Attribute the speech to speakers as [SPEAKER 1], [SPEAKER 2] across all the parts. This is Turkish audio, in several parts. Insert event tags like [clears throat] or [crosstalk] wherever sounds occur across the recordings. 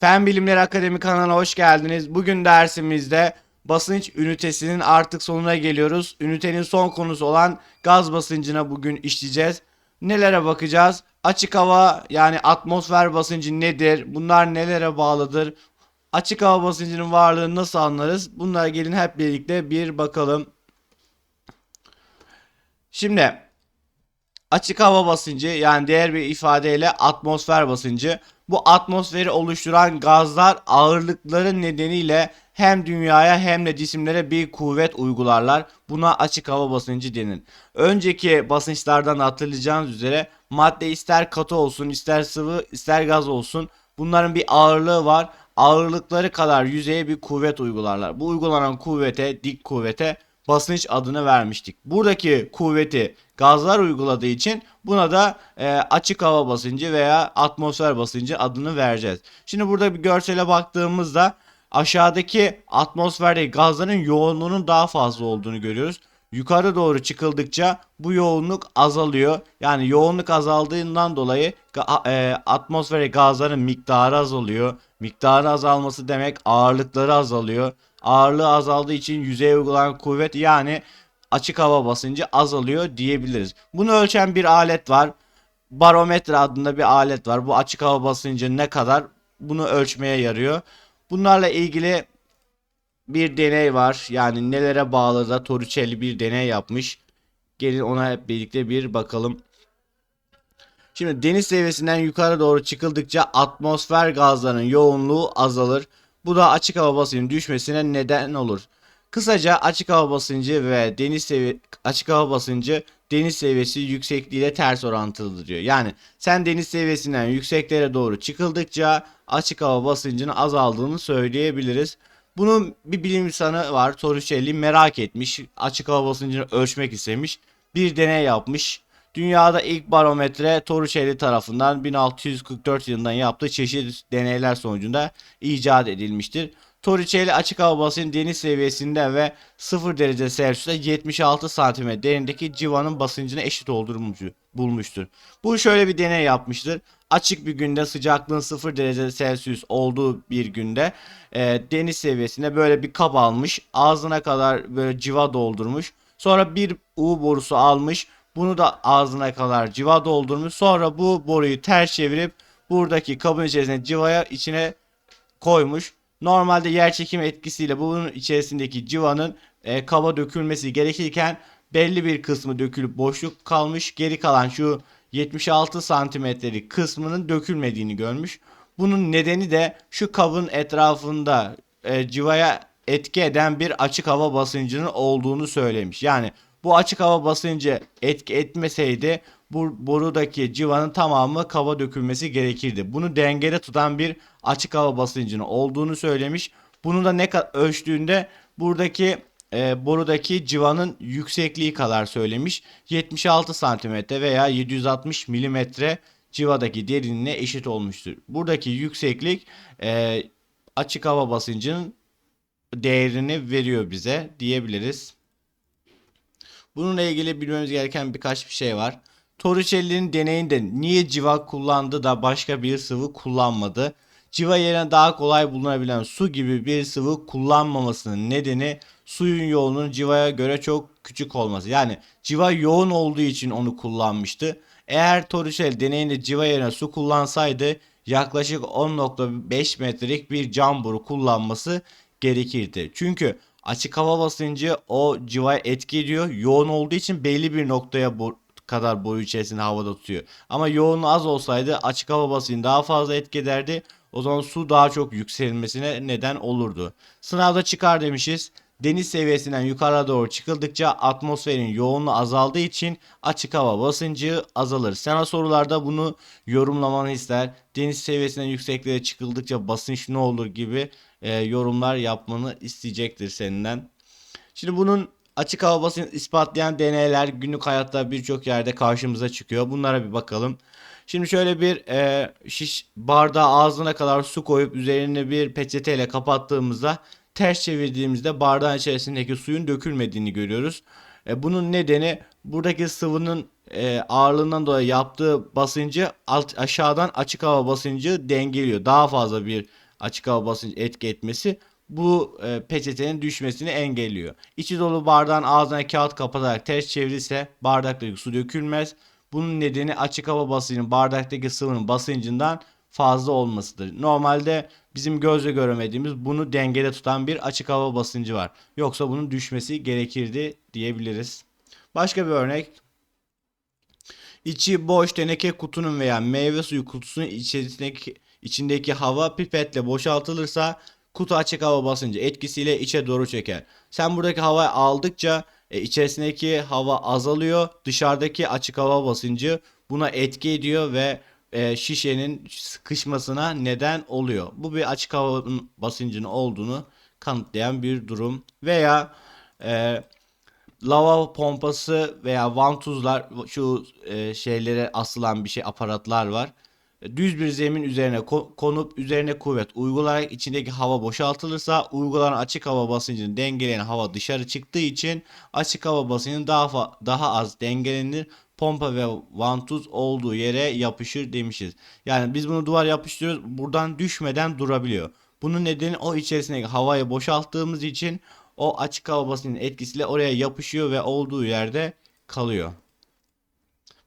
[SPEAKER 1] Fen Bilimleri Akademi kanalına hoş geldiniz. Bugün dersimizde basınç ünitesinin artık sonuna geliyoruz. Ünitenin son konusu olan gaz basıncına bugün işleyeceğiz. Nelere bakacağız? Açık hava yani atmosfer basıncı nedir? Bunlar nelere bağlıdır? Açık hava basıncının varlığını nasıl anlarız? Bunlara gelin hep birlikte bir bakalım. Şimdi açık hava basıncı yani diğer bir ifadeyle atmosfer basıncı bu atmosferi oluşturan gazlar ağırlıkları nedeniyle hem dünyaya hem de cisimlere bir kuvvet uygularlar. Buna açık hava basıncı denir. Önceki basınçlardan hatırlayacağınız üzere madde ister katı olsun, ister sıvı, ister gaz olsun bunların bir ağırlığı var. Ağırlıkları kadar yüzeye bir kuvvet uygularlar. Bu uygulanan kuvvete, dik kuvvete basınç adını vermiştik. Buradaki kuvveti gazlar uyguladığı için buna da e, açık hava basıncı veya atmosfer basıncı adını vereceğiz. Şimdi burada bir görsele baktığımızda aşağıdaki atmosferdeki gazların yoğunluğunun daha fazla olduğunu görüyoruz. Yukarı doğru çıkıldıkça bu yoğunluk azalıyor. Yani yoğunluk azaldığından dolayı e, atmosfere gazların miktarı azalıyor. Miktarı azalması demek ağırlıkları azalıyor. Ağırlığı azaldığı için yüzeye uygulanan kuvvet yani açık hava basıncı azalıyor diyebiliriz. Bunu ölçen bir alet var. Barometre adında bir alet var. Bu açık hava basıncı ne kadar bunu ölçmeye yarıyor. Bunlarla ilgili bir deney var. Yani nelere bağlı da Torricelli bir deney yapmış. Gelin ona hep birlikte bir bakalım. Şimdi deniz seviyesinden yukarı doğru çıkıldıkça atmosfer gazlarının yoğunluğu azalır. Bu da açık hava basıncının düşmesine neden olur. Kısaca açık hava basıncı ve deniz sevi açık hava basıncı deniz seviyesi yüksekliğiyle ters orantılıdır diyor. Yani sen deniz seviyesinden yükseklere doğru çıkıldıkça açık hava basıncının azaldığını söyleyebiliriz. Bunun bir bilim insanı var Torricelli merak etmiş. Açık hava basıncını ölçmek istemiş. Bir deney yapmış. Dünyada ilk barometre Torricelli tarafından 1644 yılından yaptığı çeşitli deneyler sonucunda icat edilmiştir. Torricelli açık hava basıncı deniz seviyesinde ve 0 derece Celsius'ta 76 santimetre derindeki civanın basıncına eşit olduğunu bulmuştur. Bu şöyle bir deney yapmıştır. Açık bir günde sıcaklığın 0 derece Celsius olduğu bir günde e, deniz seviyesinde böyle bir kap almış. Ağzına kadar böyle civa doldurmuş. Sonra bir U borusu almış. Bunu da ağzına kadar civa doldurmuş. Sonra bu boruyu ters çevirip buradaki kabın içerisine civaya içine koymuş. Normalde yer çekimi etkisiyle bunun içerisindeki civanın e, kaba dökülmesi gerekirken belli bir kısmı dökülüp boşluk kalmış. Geri kalan şu 76 santimetrelik kısmının dökülmediğini görmüş. Bunun nedeni de şu kabın etrafında e, civaya etki eden bir açık hava basıncının olduğunu söylemiş. Yani bu açık hava basıncı etki etmeseydi bu borudaki civanın tamamı kaba dökülmesi gerekirdi. Bunu dengede tutan bir açık hava basıncının olduğunu söylemiş. Bunu da ne kadar ölçtüğünde buradaki e, borudaki civanın yüksekliği kadar söylemiş. 76 santimetre veya 760 milimetre civadaki derinliğine eşit olmuştur. Buradaki yükseklik e, açık hava basıncının değerini veriyor bize diyebiliriz. Bununla ilgili bilmemiz gereken birkaç bir şey var. Torricelli'nin deneyinde niye civa kullandı da başka bir sıvı kullanmadı? Civa yerine daha kolay bulunabilen su gibi bir sıvı kullanmamasının nedeni suyun yoğunluğunun civaya göre çok küçük olması. Yani civa yoğun olduğu için onu kullanmıştı. Eğer Torricelli deneyinde civa yerine su kullansaydı yaklaşık 10.5 metrelik bir cam boru kullanması gerekirdi. Çünkü açık hava basıncı o civaya etki ediyor. Yoğun olduğu için belli bir noktaya bo- kadar boyu içerisinde havada tutuyor. Ama yoğunluğu az olsaydı açık hava basıncı daha fazla etki ederdi. O zaman su daha çok yükselmesine neden olurdu. Sınavda çıkar demişiz. Deniz seviyesinden yukarı doğru çıkıldıkça atmosferin yoğunluğu azaldığı için açık hava basıncı azalır. Sana sorularda bunu yorumlamanı ister. Deniz seviyesinden yüksekliğe çıkıldıkça basınç ne olur gibi e, yorumlar yapmanı isteyecektir senden. Şimdi bunun açık hava basıncı ispatlayan deneyler günlük hayatta birçok yerde karşımıza çıkıyor. Bunlara bir bakalım. Şimdi şöyle bir e, şiş bardağı ağzına kadar su koyup üzerine bir peçeteyle kapattığımızda ters çevirdiğimizde bardağın içerisindeki suyun dökülmediğini görüyoruz. E, bunun nedeni buradaki sıvının e, ağırlığından dolayı yaptığı basıncı alt, aşağıdan açık hava basıncı dengeliyor. Daha fazla bir açık hava basıncı etki etmesi bu e, peçetenin düşmesini engelliyor. İçi dolu bardağın ağzına kağıt kapatarak ters çevirirse bardaktaki su dökülmez. Bunun nedeni açık hava basıncının bardaktaki sıvının basıncından fazla olmasıdır. Normalde bizim gözle göremediğimiz bunu dengede tutan bir açık hava basıncı var. Yoksa bunun düşmesi gerekirdi diyebiliriz. Başka bir örnek. İçi boş teneke kutunun veya meyve suyu kutusunun içerisindeki içindeki hava pipetle boşaltılırsa kutu açık hava basıncı etkisiyle içe doğru çeker. Sen buradaki havayı aldıkça e, içerisindeki hava azalıyor. Dışarıdaki açık hava basıncı buna etki ediyor ve e, şişenin sıkışmasına neden oluyor. Bu bir açık hava basıncının olduğunu kanıtlayan bir durum. Veya e, lava pompası veya vantuzlar şu e, şeylere asılan bir şey aparatlar var. E, Düz bir zemin üzerine ko- konup üzerine kuvvet uygulayarak içindeki hava boşaltılırsa uygulanan açık hava basıncını dengeleyen hava dışarı çıktığı için açık hava basıncı daha daha az dengelenir. Pompa ve vantuz olduğu yere yapışır demişiz. Yani biz bunu duvar yapıştırıyoruz. Buradan düşmeden durabiliyor. Bunun nedeni o içerisindeki havayı boşalttığımız için o açık hava basıncının etkisiyle oraya yapışıyor ve olduğu yerde kalıyor.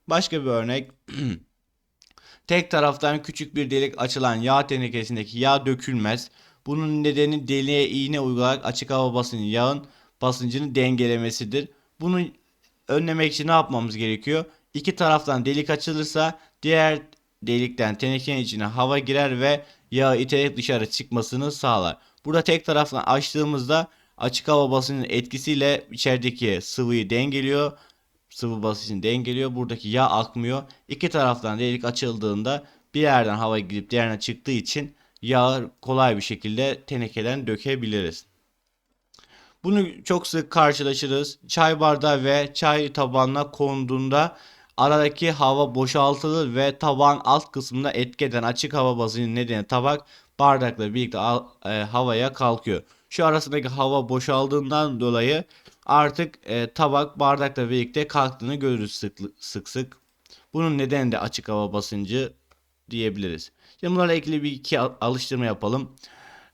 [SPEAKER 1] Başka bir örnek. [clears throat] Tek taraftan küçük bir delik açılan yağ tenekesindeki yağ dökülmez. Bunun nedeni deliğe iğne uygulayarak açık hava basıncı yağın basıncını dengelemesidir. Bunu önlemek için ne yapmamız gerekiyor? İki taraftan delik açılırsa diğer delikten tenekenin içine hava girer ve yağı iterek dışarı çıkmasını sağlar. Burada tek taraftan açtığımızda açık hava basıncının etkisiyle içerideki sıvıyı dengeliyor. Sıvı basıncını dengeliyor. Buradaki yağ akmıyor. İki taraftan delik açıldığında bir yerden hava girip diğerine çıktığı için yağı kolay bir şekilde tenekeden dökebiliriz. Bunu çok sık karşılaşırız. Çay bardağı ve çay tabağına konduğunda aradaki hava boşaltılır ve tabağın alt kısmında etki eden açık hava basıncı nedeni tabak bardakla birlikte al- e, havaya kalkıyor. Şu arasındaki hava boşaldığından dolayı artık e, tabak bardakla birlikte kalktığını görürüz sık sık. sık. Bunun nedeni de açık hava basıncı diyebiliriz. Şimdi bunlarla ilgili bir iki al- alıştırma yapalım.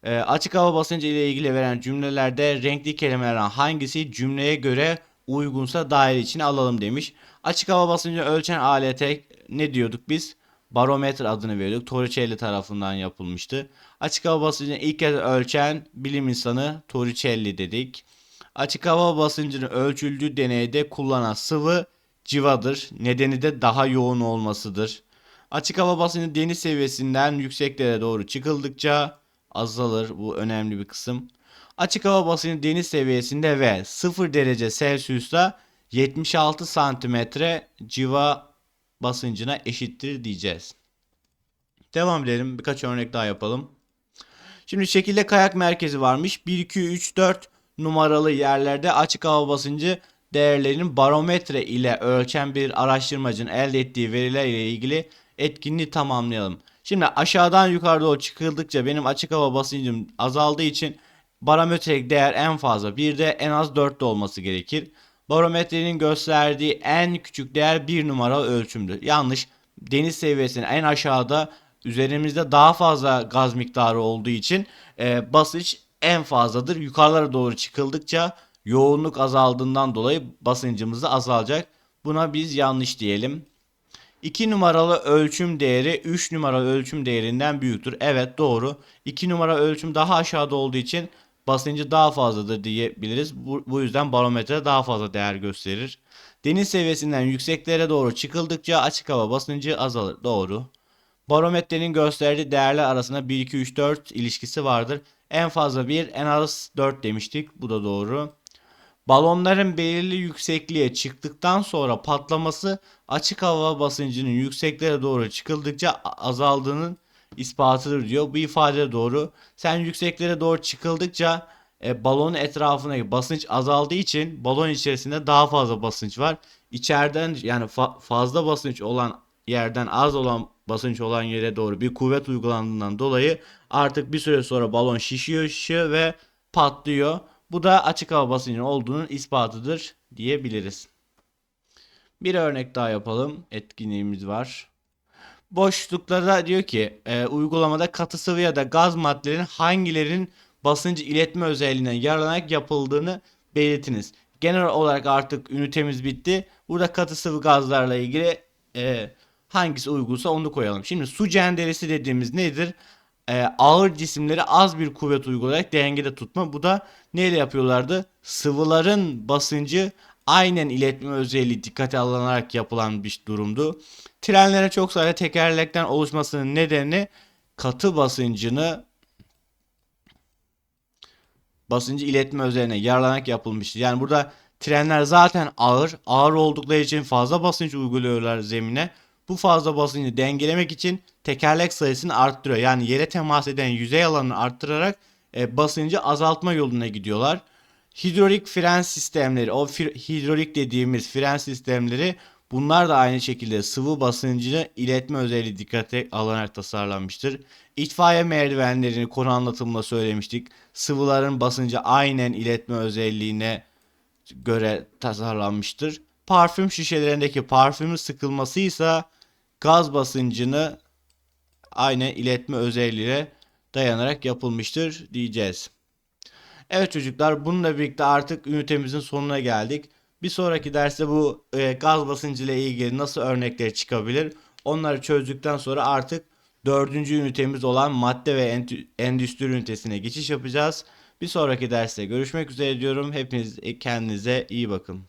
[SPEAKER 1] E, açık hava basıncı ile ilgili veren cümlelerde renkli kelimelerden hangisi cümleye göre uygunsa daire içine alalım demiş. Açık hava basıncını ölçen alete ne diyorduk biz? Barometre adını veriyorduk. Torricelli tarafından yapılmıştı. Açık hava basıncını ilk kez ölçen bilim insanı Torricelli dedik. Açık hava basıncını ölçüldüğü deneyde kullanan sıvı civadır. Nedeni de daha yoğun olmasıdır. Açık hava basıncı deniz seviyesinden yükseklere doğru çıkıldıkça azalır. Bu önemli bir kısım. Açık hava basıncı deniz seviyesinde ve 0 derece Celsius'ta 76 santimetre civa basıncına eşittir diyeceğiz. Devam edelim. Birkaç örnek daha yapalım. Şimdi şekilde kayak merkezi varmış. 1, 2, 3, 4 numaralı yerlerde açık hava basıncı değerlerinin barometre ile ölçen bir araştırmacının elde ettiği veriler ile ilgili etkinliği tamamlayalım. Şimdi aşağıdan yukarı doğru çıkıldıkça benim açık hava basıncım azaldığı için barometrelik değer en fazla 1'de en az 4'te olması gerekir. Barometrenin gösterdiği en küçük değer 1 numaralı ölçümdür. Yanlış. Deniz seviyesinin en aşağıda üzerimizde daha fazla gaz miktarı olduğu için e, basınç en fazladır. Yukarılara doğru çıkıldıkça yoğunluk azaldığından dolayı basıncımız da azalacak. Buna biz yanlış diyelim. 2 numaralı ölçüm değeri 3 numaralı ölçüm değerinden büyüktür. Evet doğru. 2 numara ölçüm daha aşağıda olduğu için basıncı daha fazladır diyebiliriz. Bu, bu yüzden barometre daha fazla değer gösterir. Deniz seviyesinden yükseklere doğru çıkıldıkça açık hava basıncı azalır. Doğru. Barometrenin gösterdiği değerler arasında 1, 2, 3, 4 ilişkisi vardır. En fazla 1, en az 4 demiştik. Bu da doğru. Balonların belirli yüksekliğe çıktıktan sonra patlaması açık hava basıncının yükseklere doğru çıkıldıkça azaldığının ispatıdır diyor. Bu ifade doğru. Sen yükseklere doğru çıkıldıkça e, balonun etrafındaki basınç azaldığı için balon içerisinde daha fazla basınç var. İçeriden yani fa- fazla basınç olan yerden az olan basınç olan yere doğru bir kuvvet uygulandığından dolayı artık bir süre sonra balon şişiyor, şişiyor ve patlıyor. Bu da açık hava basıncının olduğunun ispatıdır diyebiliriz. Bir örnek daha yapalım. Etkinliğimiz var. Boşluklarda diyor ki e, uygulamada katı sıvı ya da gaz maddelerin hangilerinin basıncı iletme özelliğinden yararlanarak yapıldığını belirtiniz. Genel olarak artık ünitemiz bitti. Burada katı sıvı gazlarla ilgili e, hangisi uygunsa onu koyalım. Şimdi su cenderesi dediğimiz nedir? E, ağır cisimleri az bir kuvvet uygulayarak dengede tutma. Bu da neyle yapıyorlardı? Sıvıların basıncı aynen iletme özelliği dikkate alınarak yapılan bir durumdu. Trenlere çok sayıda tekerlekten oluşmasının nedeni katı basıncını basıncı iletme özelliğine yararlanarak yapılmıştır. Yani burada trenler zaten ağır. Ağır oldukları için fazla basınç uyguluyorlar zemine. Bu fazla basıncı dengelemek için tekerlek sayısını arttırıyor. Yani yere temas eden yüzey alanını arttırarak e, basıncı azaltma yoluna gidiyorlar. Hidrolik fren sistemleri, o hidrolik dediğimiz fren sistemleri bunlar da aynı şekilde sıvı basıncını iletme özelliği dikkate alınarak tasarlanmıştır. İtfaiye merdivenlerini konu anlatımında söylemiştik. Sıvıların basıncı aynen iletme özelliğine göre tasarlanmıştır. Parfüm şişelerindeki parfümün sıkılması ise gaz basıncını aynen iletme özelliğine dayanarak yapılmıştır diyeceğiz. Evet çocuklar bununla birlikte artık ünitemizin sonuna geldik. Bir sonraki derste bu e, gaz basıncı ile ilgili nasıl örnekler çıkabilir onları çözdükten sonra artık dördüncü ünitemiz olan madde ve endüstri ünitesine geçiş yapacağız. Bir sonraki derste görüşmek üzere diyorum. Hepiniz kendinize iyi bakın.